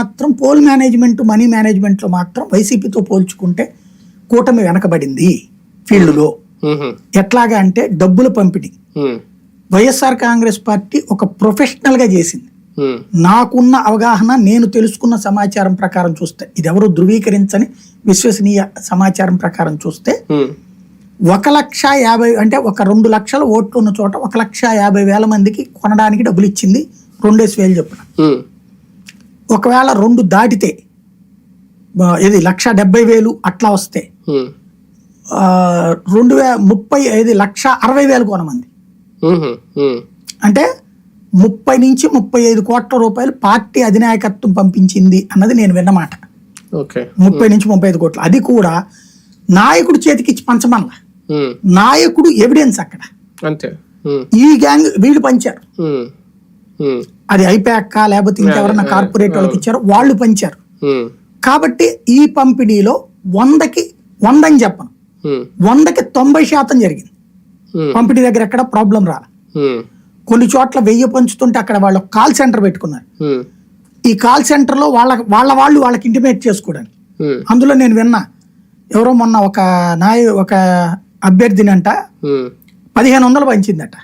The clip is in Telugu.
మాత్రం పోల్ మేనేజ్మెంట్ మనీ మేనేజ్మెంట్లో మాత్రం వైసీపీతో పోల్చుకుంటే కూటమి వెనకబడింది ఫీల్డ్లో. ఎట్లాగా అంటే డబ్బుల పంపిణీ. వైఎస్ఆర్ కాంగ్రెస్ పార్టీ ఒక ప్రొఫెషనల్గా చేసింది. నాకున్న అవగాహన నేను తెలుసుకున్న సమాచారం ప్రకారం చూస్తే ఇది ఎవరు ధృవీకరించని విశ్వసనీయ సమాచారం ప్రకారం చూస్తే ఒక లక్ష యాభై అంటే ఒక రెండు లక్షల ఓట్లు ఉన్న చోట ఒక లక్ష యాభై వేల మందికి కొనడానికి డబ్బులు ఇచ్చింది రెండేసి వేలు చొప్పున. ఒకవేళ రెండు దాటితే ఇది లక్ష డెబ్బై వేలు అట్లా వస్తే రెండు వే ముప్పై ఐదు లక్ష అరవై వేలు కొనమంది. అంటే ముప్పై నుంచి ముప్పై ఐదు కోట్ల రూపాయలు పార్టీ అధినాయకత్వం పంపించింది అన్నది నేను విన్నమాట ముప్పై నుంచి ముప్పై ఐదు కోట్లు. అది కూడా నాయకుడు చేతికిచ్చి పంచమల్ల నాయకుడు ఎవిడెన్స్ అక్కడ. అంతే. ఈ గ్యాంగ్ వీళ్ళు పంచారు. అది ఐపాక్ లేకపోతే ఇంకెవరన్నా కార్పొరేట్ వాళ్ళకి ఇచ్చారో వాళ్ళు పంచారు. కాబట్టి ఈ పంపిణీలో వందకి వంద అని చెప్పను వందకి తొంభై శాతం జరిగింది. పంపిణీ దగ్గర ఎక్కడ ప్రాబ్లం రాల. ఉమ్, కొన్ని చోట్ల వెయ్యి పంచుతుంటే అక్కడ వాళ్ళు కాల్ సెంటర్ పెట్టుకున్నారు. ఈ కాల్ సెంటర్లో వాళ్ళ వాళ్ళ వాళ్ళు వాళ్ళకి ఇంటిమేట్ చేసుకోవడానికి. అందులో నేను విన్నా ఎవరో మొన్న ఒక నాయ ఒక అభ్యర్థిని అంట ఉమ్, పదిహేను వందలు పంచిందట.